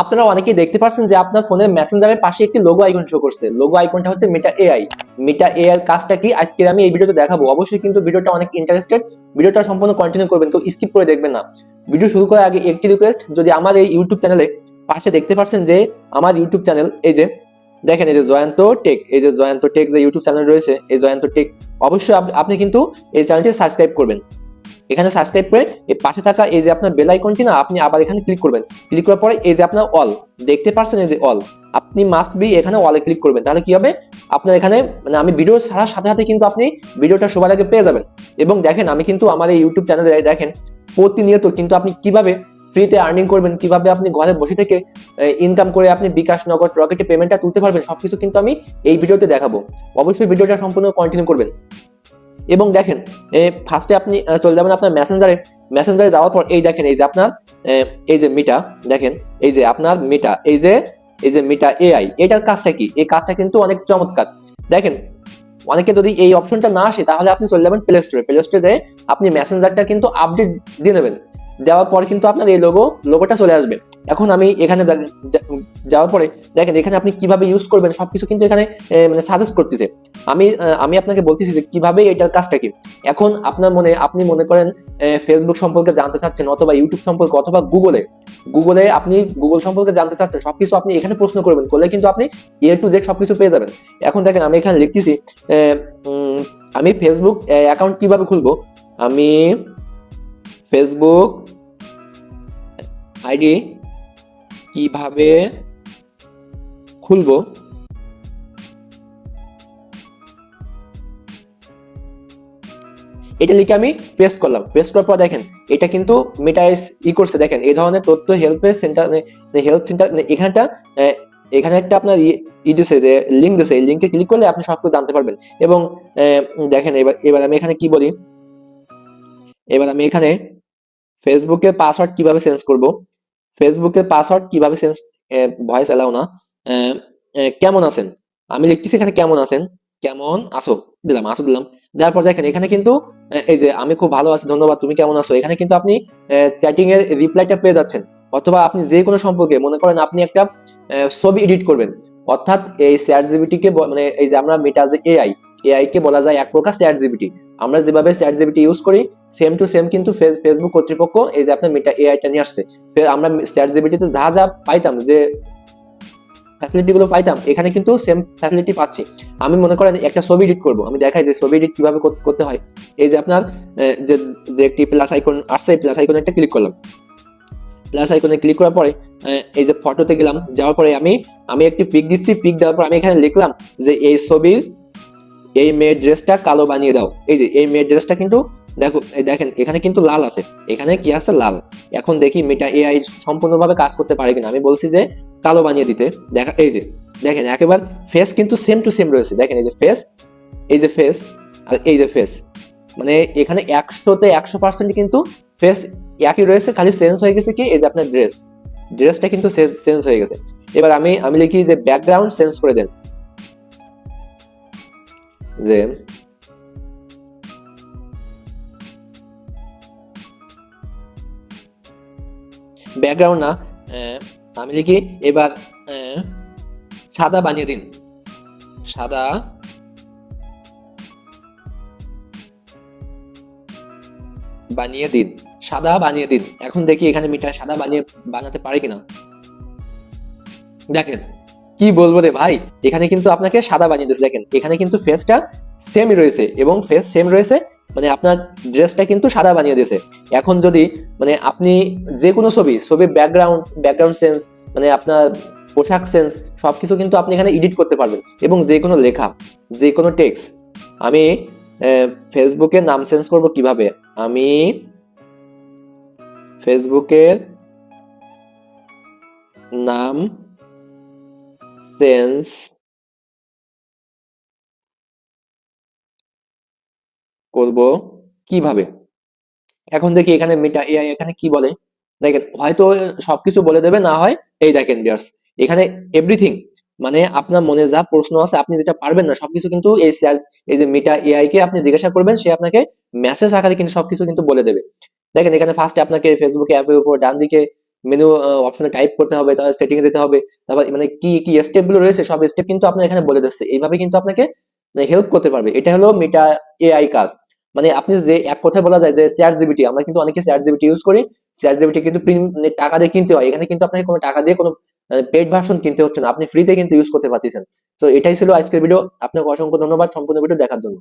আপনারা অনেকেই দেখতে পাচ্ছেন যে আপনার ফোনের মেসেঞ্জারের পাশে একটি লোগো আইকন শো করছে। লোগো আইকনটা হচ্ছে মিটা এআই মিটা এআই কাজটা কি? আজকে আমি এই ভিডিওতে দেখাবো। অবশ্যই কিন্তু ভিডিওটা অনেক ইন্টারেস্টেড ভিডিওটা সম্পূর্ণ কন্টিনিউ করবেন, কেউ স্কিপ করে দেখবেন না। ভিডিও শুরু করার আগে একটি রিকোয়েস্ট যদি আমার এই ইউটিউব চ্যানেলে পাশে দেখতে পাচ্ছেন যে আমার ইউটিউব চ্যানেল এই যে, দেখেন এই যে জয়ন্ত টেক, এই যে জয়ন্ত টেক যে ইউটিউব চ্যানেল রয়েছে, এই জয়ন্ত টেক, অবশ্যই আপনি কিন্তু এই চ্যানেলটি সাবস্ক্রাইব করবেন। এখানে সাবস্ক্রাইব করে এই পাশে থাকা এই যে আপনার বেল আইকনটি না, আপনি আবার এখানে ক্লিক করবেন। ক্লিক করার পরে এই যে আপনার অল দেখতে পাচ্ছেন এই যে অল আপনি মাস্ট বি এখানে অলে ক্লিক করবেন। তাহলে কি হবে? আপনার এখানে মানে আমি ভিডিও ছাড়ার সাথে সাথে কিন্তু আপনি ভিডিওটা সবার আগে পেয়ে যাবেন। এবং দেখেন, আমি কিন্তু আমার এই ইউটিউব চ্যানেলে দেখেন, প্রতিনিয়ত কিন্তু আপনি কীভাবে ফ্রিতে আর্নিং করবেন, কীভাবে আপনি ঘরে বসে থেকে ইনকাম করে আপনি বিকাশ, নগদ রকেটে পেমেন্টটা তুলতে পারবেন, সবকিছু কিন্তু আমি এই ভিডিওতে দেখাবো। অবশ্যই ভিডিওটা সম্পূর্ণ কন্টিনিউ করবেন। এবং দেখেন ফার্স্টে আপনি চলে যাবেন আপনার মেসেঞ্জারে মেসেঞ্জারে যাওয়ার পর এই দেখেন, এই যে আপনার এই যে মিটা দেখেন, এই যে আপনার মিটা এই যে এই যে মিটা এআই এটার কাজটা কি? এই কাজটা কিন্তু অনেক চমৎকার। দেখেন, অনেকে যদি এই অপশনটা না আসে, তাহলে আপনি চলে যাবেন প্লে স্টোরে প্লে স্টোরে যেয়ে আপনি মেসেঞ্জারটা কিন্তু আপডেট দিয়ে নেবেন। দেওয়ার পর কিন্তু আপনার এই লোগো লোগোটা চলে আসবে। এখন আমি এখানে যাওয়ার পরে, দেখেন, এখানে আপনি কীভাবে ইউজ করবেন, সবকিছু কিন্তু এখানে মানে সাজেস্ট করতেছে। আমি আমি আপনাকে বলতেছি যে কীভাবে এটার কাজটা কি? এখন আপনার মনে, আপনি মনে করেন ফেসবুক সম্পর্কে জানতে চাচ্ছেন অথবা ইউটিউব সম্পর্কে অথবা গুগলে গুগলে আপনি গুগল সম্পর্কে জানতে চাচ্ছেন, সবকিছু আপনি এখানে প্রশ্ন করবেন, করলে কিন্তু আপনি এ টু জেড সবকিছু পেয়ে যাবেন। এখন দেখেন, আমি এখানে লিখতেছি আমি ফেসবুক অ্যাকাউন্ট কীভাবে খুলবো? আমি ফেসবুক আইডি কীভাবে খুলবো? এটা লিখে আমি পেস্ট করলাম। পেস্ট করার পর দেখেন, এটা কিন্তু মেটাইস ই করছে। দেখেন, এই ধরনের তথ্য হেল্প সেন্টার হেল্প সেন্টার এখানটা এখানে একটা আপনার ই- দিছে যে লিঙ্ক দিছে। এই লিঙ্কে ক্লিক করলে আপনি সবকিছু জানতে পারবেন। এবং দেখেন, এবার এবার আমি এখানে কি বলি? এবার আমি এখানে ফেসবুকের পাসওয়ার্ড কীভাবে চেঞ্জ করব? ফেসবুকের পাসওয়ার্ড কীভাবে চেঞ্জ ভয়েস এলাও না? কেমন আছেন? আমি লিখতেছি এখানে কেমন আছেন? কেমন আসো দিলাম, আসো দিলাম। দেওয়ার পর দেখেন, এখানে কিন্তু এই যে আমি খুব ভালো আছি, ধন্যবাদ, তুমি কেমন আছো? এখানে কিন্তু আপনি চ্যাটিং এর রিপ্লাইটা পেয়ে যাচ্ছেন। অথবা আপনি যে কোনো সম্পর্কে, মনে করেন আপনি একটা ছবি এডিট করবেন। অর্থাৎ এই চ্যাট জিবিটিকে মানে এই যে আমরা মেটা যে এআই এআই কে বলা যায় এক প্রকার চ্যাট জিবিটি আমরা যেভাবে চ্যাট জিবিটি ইউজ করি সেম টু সেম কিন্তু ফেস- ফেসবুক কর্তৃপক্ষ এই যে আপনার মেটা এআইটা নিয়ে আসছে। আমরা চ্যাট জিবিটিতে যা যা পাইতাম যে ফ্যাসিলিটি গুলো পাইতাম, এখানে কিন্তু সেম ফ্যাসিলিটি পাচ্ছি। আমি মনে করেন একটা ছবি এডিট করব, আমি দেখাই যে ছবি এডিট কীভাবে করতে হয়। এই যে আপনার যে যে একটি প্লাস আইকন আসছে প্লাস আইকনে একটা ক্লিক করলাম। প্লাস আইকনে ক্লিক করার পরে এই যে ফটোতে গেলাম, যাওয়ার পরে আমি আমি একটি পিক দিচ্ছি পিক দেওয়ার পর আমি এখানে লিখলাম যে এই ছবির এই মেয়ের ড্রেসটা কালো বানিয়ে দাও। এই যে, এই মেয়ের ড্রেসটা কিন্তু, দেখো দেখেন, এখানে কিন্তু লাল আছে। এখানে কি আছে? লাল। এখন দেখি মেটা এআই সম্পূর্ণভাবে কাজ করতে পারে কিনা। আমি বলছি যে কালো বানিয়ে দিতে। দেখা, এই যে, দেখেন, একেবারে ফেস কিন্তু সেম টু সেম রয়েছে। দেখেন, এই যে ফেস এই যে ফেস আর এই যে ফেস মানে এখানে একশোতে একশো পার্সেন্ট কিন্তু ফেস একই রয়েছে, খালি চেঞ্জ হয়ে গেছে কি, এই যে আপনার ড্রেস ড্রেসটা কিন্তু চেঞ্জ হয়ে গেছে। এবার আমি আমি লিখি যে ব্যাকগ্রাউন্ড চেঞ্জ করে দেন। যে ব্যাকগ্রাউন্ড না আমি লিখি, এবার সাদা বানিয়ে দিন। সাদা বানিয়ে দিন। সাদা বানিয়ে দিন। এখন দেখি এখানে মিটার সাদা বানিয়ে বানাতে পারে কিনা। দেখেন, কি বলব রে ভাই? এখানে কিন্তু আপনাকে সাদা বানিয়ে দিয়েছে। দেখেন, এখানে কিন্তু ফেসটা সেমই রয়েছে এবং ফেস সেম রয়েছে। মানে আপনার ড্রেসটা কিন্তু সাদা বানিয়ে দিয়েছে। এখন যদি মানে আপনি যে কোনো ছবি ছবির ব্যাকগ্রাউন্ড ব্যাকগ্রাউন্ড সেন্স মানে আপনার পোশাক সেন্স সবকিছু কিন্তু আপনি এখানে এডিট করতে পারবেন। এবং যে কোনো লেখা যে কোনো টেক্সট আমি ফেসবুকে নাম চেঞ্জ করব কীভাবে? আমি ফেসবুকের নাম চেঞ্জ করব কীভাবে? এখন দেখি এখানে মিটা এআই এখানে কি বলে? দেখেন, হয়তো সবকিছু বলে দেবে, না হয় এই দেখেন বিয়ার্স এখানে এভরিথিং মানে আপনার মনে যা প্রশ্ন আছে, আপনি যেটা পারবেন না, সবকিছু কিন্তু এই এই যে মিটা এআই কে আপনি জিজ্ঞাসা করবেন, সে আপনাকে মেসেজ আকারে কিন্তু সবকিছু কিন্তু বলে দেবে। দেখেন, এখানে ফার্স্টে আপনাকে ফেসবুক অ্যাপের উপর ডান দিকে মেনু অপশনে টাইপ করতে হবে, তারপর সেটিংয়ে যেতে হবে, তারপর মানে কি কি স্টেপগুলো রয়েছে, সব স্টেপ কিন্তু আপনার এখানে বলে দিচ্ছে। এইভাবে কিন্তু আপনাকে হেল্প করতে পারবে। এটা হলো মেটা এআই কাজ। মানে আপনি যে এক কথায় বলা যায় যে চ্যাট জিবিটি আমরা কিন্তু অনেকে chat G P T use করি। শেয়ার জিবিটি কিন্তু মানে টাকা দিয়ে কিনতে হয়। এখানে কিন্তু আপনাকে কোনো টাকা দিয়ে কোনো পেড ভার্সন কিনতে হচ্ছে না। আপনি ফ্রিতে কিন্তু ইউজ করতে পারতেছেন। তো এটাই ছিল আজকের ভিডিও আপনাকে অসংখ্য ধন্যবাদ। সম্পূর্ণ ভিডিও দেখার জন্য।